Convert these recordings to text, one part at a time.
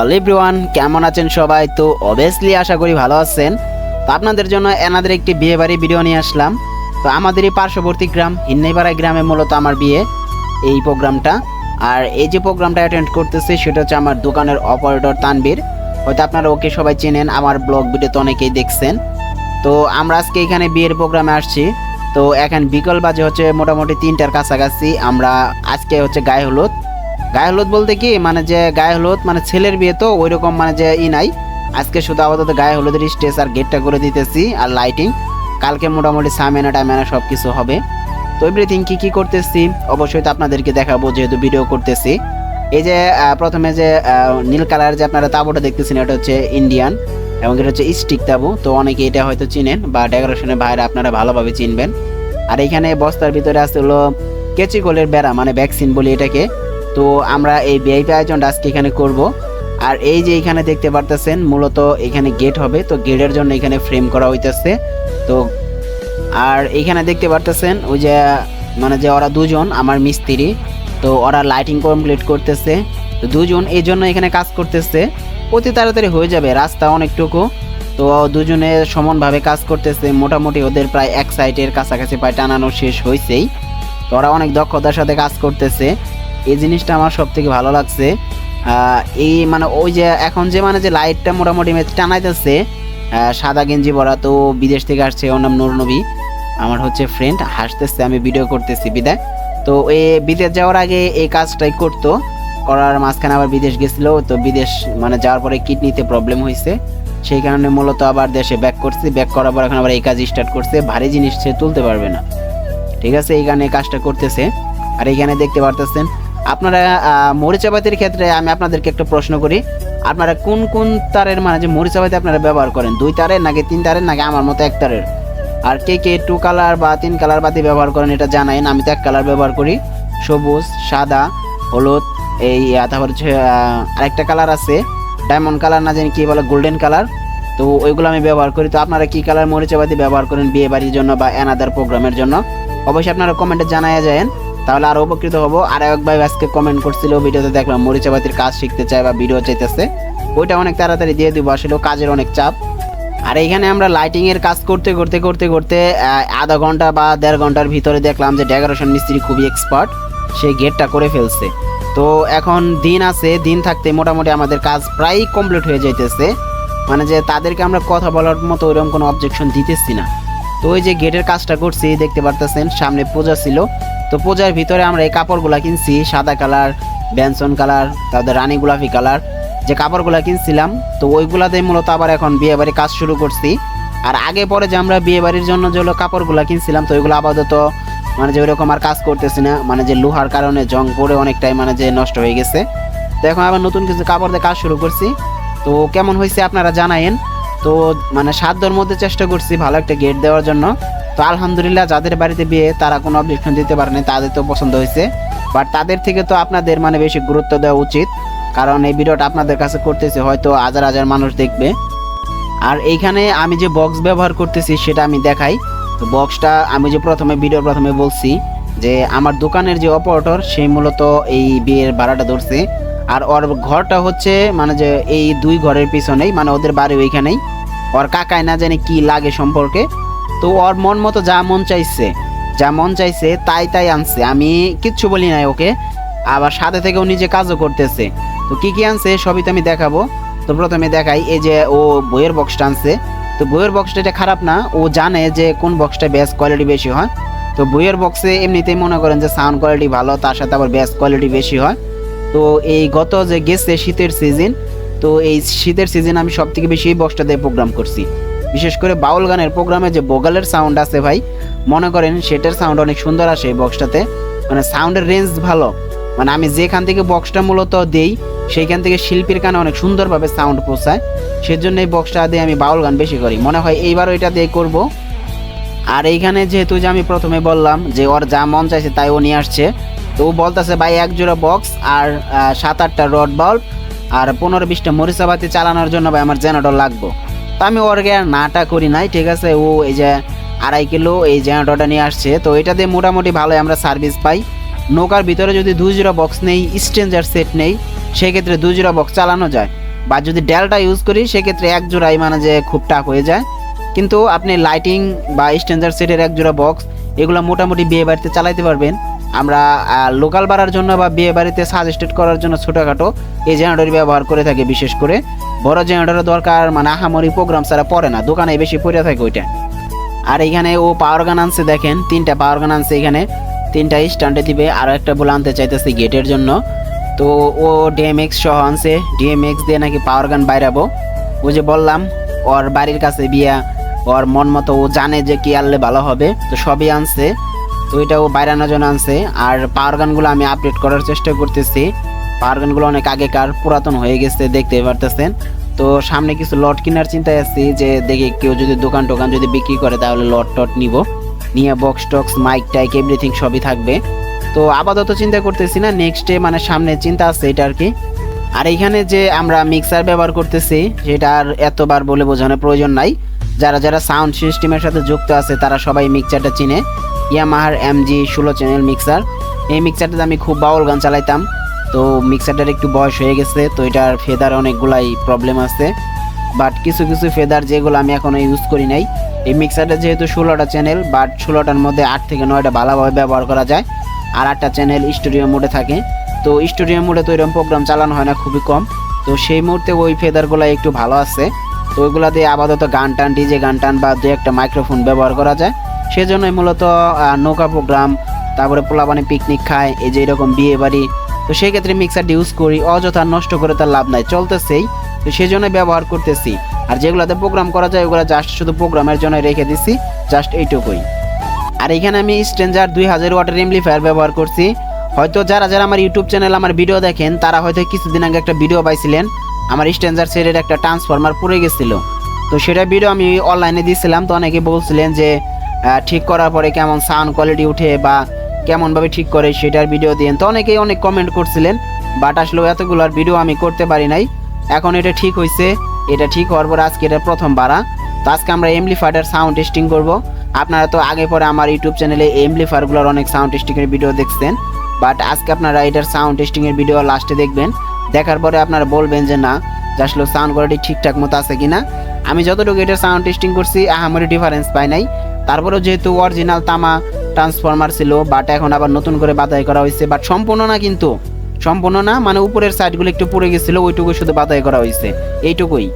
Hello everyone, কেমন আছেন সবাই? তো অবভিয়াসলি আশা করি ভালো আছেন। তো আপনাদের জন্য এনাদের একটি বিয়ে বাড়ি ভিডিও নিয়ে আসলাম। তো আমাদের এই পার্শ্ববর্তী গ্রাম, হিন্নাইপাড়া গ্রামে মূলত আমার বিয়ে এই প্রোগ্রামটা। আর এই যে প্রোগ্রামটা অ্যাটেন্ড করতেছে, সেটা হচ্ছে আমার দোকানের অপারেটর তানবীর হয়তো আপনারা ওকে সবাই চেনেন, আমার ব্লগ ভিডিওতে অনেকেই দেখছেন। তো আমরা আজকে এখানে বিয়ের প্রোগ্রামে আসছি। তো এখন বিকল বাজে হচ্ছে মোটামুটি তিনটার কাছাকাছি। আমরা আজকে হচ্ছে গায়ে হলুদ। গায়ে হলুদ বলতে কি? মানে যে গায়ে হলুদ মানে ছেলের বিয়ে তো ওই রকম মানে যে ই নাই। আজকে শুধু আপাতত গায়ে হলুদের স্টেজ আর গেটটা করে দিতেছি আর লাইটিং কালকে মোটামুটি সামেনা টামেনা সব কিছু হবে। তো এভরিথিং কি কি করতেছি? অবশ্যই তো আপনাদেরকে দেখাবো যেহেতু ভিডিও করতেছি। এই যে প্রথমে যে নীল কালার যে আপনারা তাবুটা দেখতেছেন, এটা হচ্ছে ইন্ডিয়ান এবং এটা হচ্ছে স্টিক তাবু। তো অনেকে এটা হয়তো চিনেন বা ডেকোরেশনের বাইরে আপনারা ভালোভাবে চিনবেন। আর এখানে বস্তার ভিতরে আছে হলো কেচিকলের বেড়া মানে ভ্যাকসিন বলি এটাকে। তো আমরা এই ভিআইপি আয়োজনটা আজকে এখানে করব। আর এই যে এখানে দেখতে পারতেছেন, মূলত এখানে গেট হবে, তো গেটের জন্য এখানে ফ্রেম করা হইতেছে। তো আর এখানে দেখতে পারতেছেন, ওই যে মানে যে ওরা দুজন, আমার মিস্ত্রি, তো ওরা লাইটিং কমপ্লিট করতেছে। তো দুজন এই জন্য এখানে কাজ করতেছে। অতি তাড়াতাড়ি হয়ে যাবে, রাস্তা অনেকটুকু। তো দুজনে সমানভাবে কাজ করতেছে, মোটামুটি ওদের প্রায় এক সাইডের কাছাকাছি প্রায় টানানো শেষ হয়েছেই তো ওরা অনেক দক্ষতার সাথে কাজ করতেছে। এই জিনিসটা আমার সব থেকে ভালো লাগছে। এই মানে ওই যে এখন যে মানে যে লাইটটা মোটামুটি মেয়ে টানাইতেছে সাদা গেঞ্জি পরা তো বিদেশ থেকে আসছে ওর নাম নবী আমার হচ্ছে ফ্রেন্ড হাসতেছে, আমি ভিডিও করতেছি বিদায়। তো এই বিদেশ যাওয়ার আগে এই কাজটাই করতো, করার মাঝখানে আবার বিদেশ গেছিল, তো বিদেশ মানে যাওয়ার পরে কিডনিতে প্রবলেম হয়েছে সেই কারণে মূলত আবার দেশে ব্যাক করছে ব্যাক করার পর এখন আবার এই কাজ স্টার্ট করছে, ভারী জিনিস সে তুলতে পারবে না। ঠিক আছে, এই কাজটা করতেছে। আর এইখানে দেখতে পারতেছেন আপনারা আহ, মরিচাপাতির ক্ষেত্রে আমি আপনাদেরকে একটা প্রশ্ন করি আপনারা কোন কোন তারের মানে যে মরিচাপাতি আপনারা ব্যবহার করেন? দুই তারের নাকি তিন তারের নাকি আমার মতো এক তারের? আর কে কে টু কালার বা তিন কালার বাতি ব্যবহার করেন এটা জানাইন আমি তো এক কালার ব্যবহার করি। সবুজ সাদা হলুদ এই তারপর হচ্ছে আরেকটা কালার আছে ডায়মন্ড কালার না জানি কী বলে গোল্ডেন কালার তো ওইগুলো আমি ব্যবহার করি। তো আপনারা কী কালার মরিচাপাতি ব্যবহার করেন বিয়ে বাড়ির জন্য বা অ্যানাদার প্রোগ্রামের জন্য? অবশ্যই আপনারা কমেন্টে জানাইয়া যায়েন তাহলে আরও উপকৃত হব। আর এক ভাই আজকে কমেন্ট করছিল, ভিডিওতে দেখলাম মরিচাপাতির কাজ শিখতে চায় বা ভিডিও চাইতেছে। ওইটা অনেক তাড়াতাড়ি দিয়ে দিব আসলে কাজের অনেক চাপ। আর এইখানে আমরা লাইটিং এর কাজ করতে করতে করতে করতে আধা ঘণ্টা বা দেড় ঘণ্টার ভিতরে দেখলাম যে ডেকোরেশন মিস্ত্রি খুবই এক্সপার্ট সে গেটটা করে ফেলছে। তো এখন দিন আছে, দিন থাকতে মোটামুটি আমাদের কাজ প্রায় কমপ্লিট হয়ে যাইতেছে। মানে যে তাদেরকে আমরা কথা বলার মতো ওইরকম কোনো অবজেকশন দিতেছি না। তো ওই যে গেটের কাজটা করছি, দেখতে পারতেছেন, সামনে পূজা ছিল। তো পূজার ভিতরে আমরা এই কাপড়গুলা কিনছি, সাদা কালার বেনসন কালার তাদের রানী গোলাপি কালার। যে কাপড়গুলা কিনছিলাম, তো ওইগুলাতে মূলত আবার এখন বিয়ে বাড়ি কাজ শুরু করছি। আর আগে পরে যে আমরা বিয়ে বাড়ির জন্য যে কাপড়গুলা কিনছিলাম, তো ওইগুলো আপাতত মানে যে ওইরকম আর কাজ করতেছি না মানে যে লোহার কারণে জং পড়ে অনেকটাই মানে যে নষ্ট হয়ে গেছে। তো এখন আবার নতুন কিছু কাপড় দিয়ে কাজ শুরু করছি। তো কেমন হয়েছে আপনারা জানায়েন। তো মানে সাধ্যর মধ্যে চেষ্টা করছি ভালো একটা গেট দেওয়ার জন্য। তো আলহামদুলিল্লাহ যাদের বাড়িতে বিয়ে তারা কোনো অবজেকশন দিতে পারেনি তাদের তো পছন্দ হয়েছে। বাট তাদের থেকে তো আপনাদের মানে বেশি গুরুত্ব দেওয়া উচিত, কারণ এই ভিডিওটা আপনাদের কাছে করতেছে, হয়তো হাজার হাজার মানুষ দেখবে। আর এইখানে আমি যে বক্স ব্যবহার করতেছি সেটা আমি দেখাই। তো বক্সটা আমি যে প্রথমে ভিডিওর প্রথমে বলছি যে আমার দোকানের যে অপারেটর সেই মূলত এই বিয়ের ভাড়াটা ধরছে। আর ওর ঘরটা হচ্ছে মানে যে এই দুই ঘরের পিছনেই মানে ওদের বাড়ি ওইখানেই। ওর কাকায় না জানি কি লাগে সম্পর্কে। তো ওর মন মতো যা মন চাইছে, যা মন চাইছে তাই তাই আনছে। আমি কিচ্ছু বলি নাই ওকে, আবার সাথে থেকে ও নিজে কাজও করতেছে। তো কি কি আনছে সবই তো আমি দেখাবো। তো প্রথমে দেখাই, এই যে ও বইয়ের বক্সটা আনছে। তো বইয়ের বক্সটা এটা খারাপ না, ও জানে যে কোন বক্সটা বেস্ট কোয়ালিটি বেশি হয়। তো বইয়ের বক্সে এমনিতেই মনে করেন যে সাউন্ড কোয়ালিটি ভালো, তার সাথে আবার বেস্ট কোয়ালিটি বেশি হয়। তো এই গত যে গেছে শীতের সিজন তো এই শীতের সিজন আমি সব থেকে বেশি এই বক্সটা দিয়ে প্রোগ্রাম করছি। বিশেষ করে বাউল গানের প্রোগ্রামে যে বোগালের সাউন্ড আছে ভাই, মনে করেন সেটার সাউন্ড অনেক সুন্দর আসে এই বক্সটাতে মানে সাউন্ডের রেঞ্জ ভালো। মানে আমি যেখান থেকে বক্সটা মূলত দেই, সেইখান থেকে শিল্পীর কানে অনেক সুন্দরভাবে সাউন্ড পৌঁছায়। সেজন্য এই বক্সটা দিয়ে আমি বাউল গান বেশি করি। মনে হয় এইবারও এটা দিয়ে করব। আর এইখানে যেহেতু যে আমি প্রথমে বললাম যে ওর যা মন চাইছে তাই ও নিয়ে আসছে, তো ও বলতেছে, ভাই, এক জোড়া বক্স আর সাত আটটা রড বাল্ব আর পনেরো বিশটা মরিচাবাতি চালানোর জন্য ভাই আমার জেনারেটর লাগবো। তো আমি ওর আর নাটা করি নাই, ঠিক আছে? ও এই যে আড়াই কিলো এই জেনারেটরটা নিয়ে আসছে। তো এটা দিয়ে মোটামুটি ভালোই আমরা সার্ভিস পাই। নৌকার ভিতরে যদি দুই জোড়া বক্স নেই স্ট্রেঞ্জার সেট নেই, সেক্ষেত্রে দুই জোড়া বক্স চালানো যায়। বা যদি ডেলটা ইউজ করি, সেক্ষেত্রে এক জোড়াই মানে যে খুব টাক হয়ে যায়। কিন্তু আপনি লাইটিং বা স্ট্যান্ডার্ড সেটের এক জোড়া বক্স এগুলো মোটামুটি বিয়ে বাড়িতে চালাইতে পারবেন। আমরা লোকাল বাড়ার জন্য বা বিয়ে বাড়িতে সাজেস্টেড করার জন্য ছোটোখাটো এই জেনারেটর ব্যবহার করে থাকে বিশেষ করে। বড় জেনারেটরের দরকার মানে আহামরি প্রোগ্রাম ছাড়া পড়ে না দোকানে বেশি পড়ে থাকে ওইটা। আর এখানে ও পাওয়ার গান আনছে, দেখেন, তিনটা পাওয়ার গান আনছে এখানে। তিনটা স্ট্যান্ডে দিবে আরও একটা বলে আনতে চাইতেছে গেটের জন্য। তো ও ডিএমএক্স সহ আনছে ডিএমএক্স দিয়ে নাকি পাওয়ার গান বাইরাবো। ও যে বললাম, ওর বাড়ির কাছে বিয়া, ওর মন মতো ও জানে যে কি আনলে ভালো হবে, তো সবই আনছে। তো এটা ও বাইরানোর জন্য আনছে, আর পাওয়ার গানগুলো আমি আপডেট করার চেষ্টা করতেছি। পাওয়ার গানগুলো অনেক আগেকার, পুরাতন হয়ে গেছে দেখতে পারতেছেন। তো সামনে কিছু লট কেনার চিন্তায় আছি যে দেখি কেউ যদি দোকান টোকান যদি বিক্রি করে তাহলে লট টট নিব। নিয়ে বক্স টক্স মাইক টাইক এভরিথিং সবই থাকবে। তো আপাতত চিন্তা করতেছি না নেক্সট ডে মানে সামনে চিন্তা আছে এটা আর কি। আর এখানে যে আমরা মিক্সার ব্যবহার করতেছি সেটা আর এতবার বলে বোঝানোর প্রয়োজন নাই। যারা যারা সাউন্ড সিস্টেমের সাথে যুক্ত আছে, তারা সবাই মিক্সারটা চিনে। ইয়ামাহার এমজি ষোলো চ্যানেল মিক্সার এই মিক্সারটাতে আমি খুব বাউল গান চালাইতাম। তো মিক্সারটার একটু বয়স হয়ে গেছে, তো এটার ফেদার অনেকগুলাই প্রবলেম আছে। বাট কিছু কিছু ফেদার যেগুলো আমি এখনও ইউজ করি নাই, এই মিক্সারটা যেহেতু ষোলোটা চ্যানেল বাট ষোলোটার মধ্যে আট থেকে নয়টা ভালোভাবে ব্যবহার করা যায়, আর আটটা চ্যানেল স্টুডিও মোডে থাকে। তো স্টুডিও মোডে তো এরকম প্রোগ্রাম চালানো হয় না, খুবই কম। তো সেই মুহূর্তে ওই ফেদারগুলো একটু ভালো আছে। তো ওইগুলো দিয়ে আপাতত গান টান, ডিজে গান টান বা দু একটা মাইক্রোফোন ব্যবহার করা যায়। সেজন্যই মূলত নৌকা প্রোগ্রাম তারপরে পোলাপানি পিকনিক খায়, এই যে এরকম বিয়ে বাড়ি তো সেই ক্ষেত্রে মিক্সারটি ইউজ করি, অযথা নষ্ট করে তার লাভ নাই, চলতেছেই। তো সেই জন্য ব্যবহার করতেছি। আর যেগুলোতে প্রোগ্রাম করা যায়, ওগুলো জাস্ট শুধু প্রোগ্রামের জন্য রেখে দিছি জাস্ট এইটুকুই। আর এখানে আমি স্ট্রেঞ্জার দুই হাজার ওয়াটার এমপ্লিফায়ার ব্যবহার করছি। হয়তো যারা যারা আমার ইউটিউব চ্যানেল আমার ভিডিও দেখেন, তারা হয়তো কিছুদিন আগে একটা ভিডিও পাইছিলেন। আমার স্ট্রেঞ্জার সেটের একটা ট্রান্সফরমার পড়ে গেছিল। তো সেটা ভিডিও আমি অনলাইনে দিয়েছিলাম তো অনেকে বলছিলেন যে ঠিক করার পরে কেমন সাউন্ড কোয়ালিটি উঠে বা কেমনভাবে ঠিক করে সেটার ভিডিও দিন তো অনেকেই অনেক কমেন্ট করছিলেন বাট আসলে এতগুলোর ভিডিও আমি করতে পারি নাই। এখন এটা ঠিক হয়েছে এটা ঠিক হওয়ার পর আজকে এটা প্রথম বাড়া। তো আজকে আমরা এমপ্লিফায়ার সাউন্ড টেস্টিং করব। আপনারা তো আগে পরে আমার ইউটিউব চ্যানেলে এমপ্লিফায়ারগুলোর অনেক সাউন্ড টেস্টিংয়ের ভিডিও দেখছেন বাট আজকে আপনারা এটার সাউন্ড টেস্টিংয়ের ভিডিও লাস্টে দেখবেন। দেখার পরে আপনারা বলবেন যে না, যে আসলে সাউন্ড কোয়ালিটি ঠিকঠাক মতো আছে কিনা। আমি যতটুকু এটার সাউন্ড টেস্টিং করছি, আহামরি ডিফারেন্স পাই নাই। তারপরেও যেহেতু অরিজিনাল তামা ট্রান্সফরমার ছিল বাট এখন আবার নতুন করে বাতাই করা হয়েছে বাট সম্পূর্ণ না কিন্তু। সম্পূর্ণ না মানে উপরের সাইডগুলো একটু পড়ে গেছিল ওইটুকু শুধু বাতাই করা হয়েছে। এইটুকুই।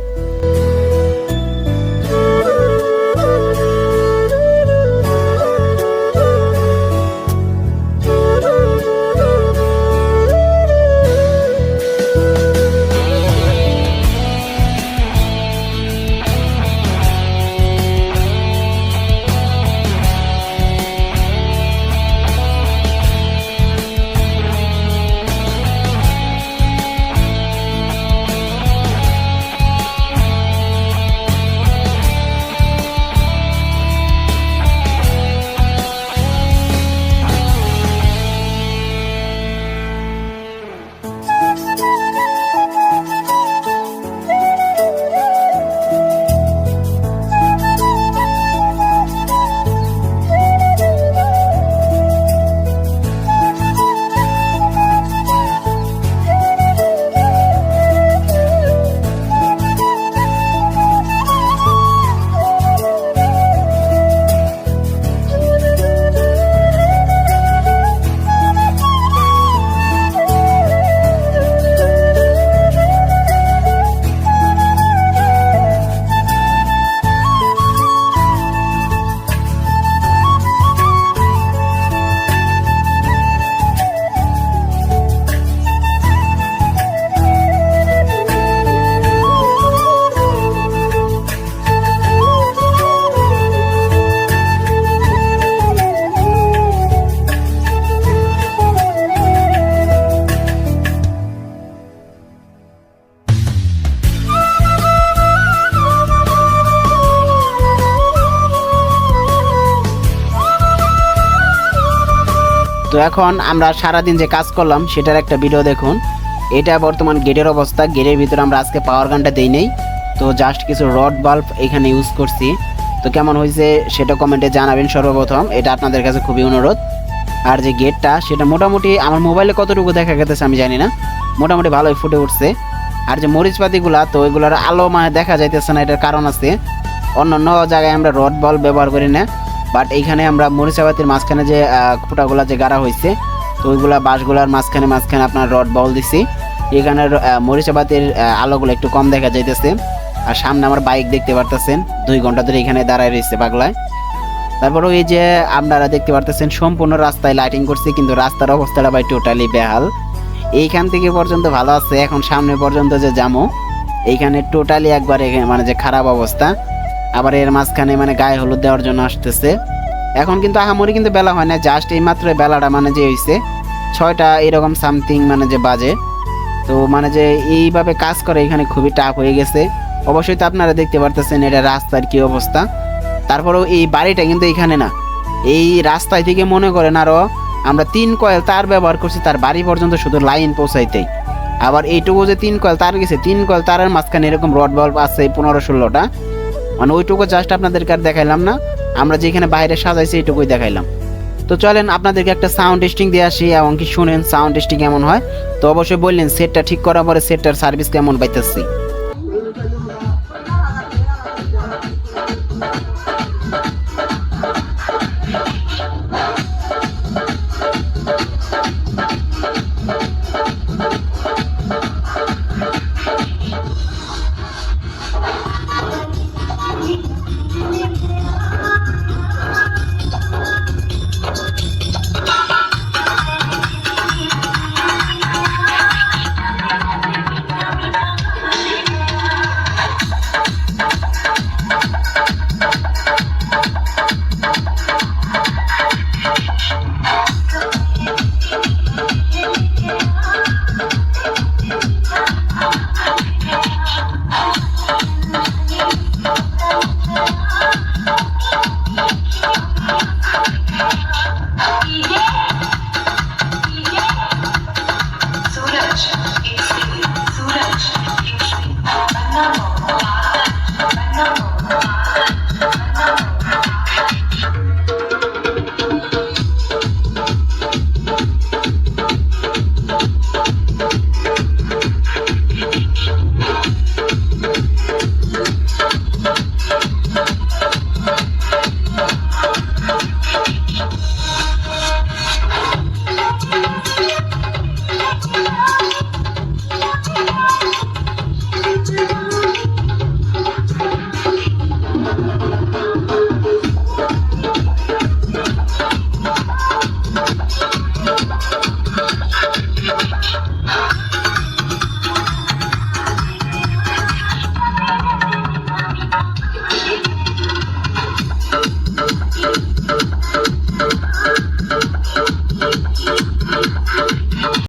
তো এখন আমরা সারাদিন যে কাজ করলাম, সেটার একটা ভিডিও দেখুন। এটা বর্তমান গেটের অবস্থা। গেটের ভিতরে আমরা আজকে পাওয়ার গানটা দেই নেই। তো জাস্ট কিছু রড বাল্ব এখানে ইউজ করছি। তো কেমন হয়েছে সেটা কমেন্টে জানাবেন সর্বপ্রথম। এটা আপনাদের কাছে খুবই অনুরোধ। আর যে গেটটা সেটা মোটামুটি আমার মোবাইলে কতটুকু দেখা গেছে আমি জানি না। মোটামুটি ভালোই ফুটে উঠছে। আর যে মরিচপাতিগুলা, তো ওইগুলোর আলো মানে দেখা যাইতেছে না, এটার কারণ আছে। অন্য অন্য জায়গায় আমরা রড বল ব্যবহার করি না। বাট এইখানে আমরা মরিচাপাতির মাঝখানে যে ফুটাগুলা যে গাড়া হয়েছে তো ওইগুলা বাঁশগুলার মাঝখানে মাঝখানে আপনার রড বল দিছি। এখানে মরিচাপাতির আলোগুলো একটু কম দেখা যাইতেছে। আর সামনে আমার বাইক দেখতে পারতেছেন, দুই ঘণ্টা ধরে এখানে দাঁড়ায় রয়েছে পাগলায়। তারপরে এই যে আপনারা দেখতে পারতেছেন, সম্পূর্ণ রাস্তায় লাইটিং করছে, কিন্তু রাস্তার অবস্থাটা ভাই টোটালি বেহাল। এইখান থেকে পর্যন্ত ভালো আছে, এখন সামনে পর্যন্ত যে যামো, এইখানে টোটালি একবার মানে যে খারাপ অবস্থা। আবার এর মাঝখানে মানে গায়ে হলুদ দেওয়ার জন্য আসতেছে। এখন কিন্তু আহামরি কিন্তু বেলা হয় না জাস্ট এই মাত্র বেলাটা মানে যে হয়েছে ছয়টা এরকম সামথিং মানে যে বাজে। তো মানে যে এইভাবে কাজ করে এখানে খুবই টাফ হয়ে গেছে। অবশ্যই তো আপনারা দেখতে পারতেছেন এটা রাস্তার কি অবস্থা। তারপরেও এই বাড়িটা কিন্তু এখানে না। এই রাস্তায় থেকে মনে করেন আরও আমরা তিন কয়েল তার ব্যবহার করছি, তার বাড়ি পর্যন্ত শুধু লাইন পৌঁছাইতেই। আবার এইটুকু যে তিন কয়েল তার গেছে, তিন কয়েল তারের মাঝখানে এরকম রড বাল্ব আছে পনেরো ষোলোটা। মানে ওইটুকু জাস্ট আপনাদেরকে আর দেখাইলাম না। আমরা যেখানে বাইরে সাজাইছি, এইটুকুই দেখাইলাম। তো চলেন আপনাদেরকে একটা সাউন্ড টেস্টিং দিয়ে আসি, এবং কি শুনেন সাউন্ড টেস্টিং কেমন হয়। তো অবশ্যই বললেন সেটটা ঠিক করার পরে সেটটার সার্ভিস কেমন পাইতেছি।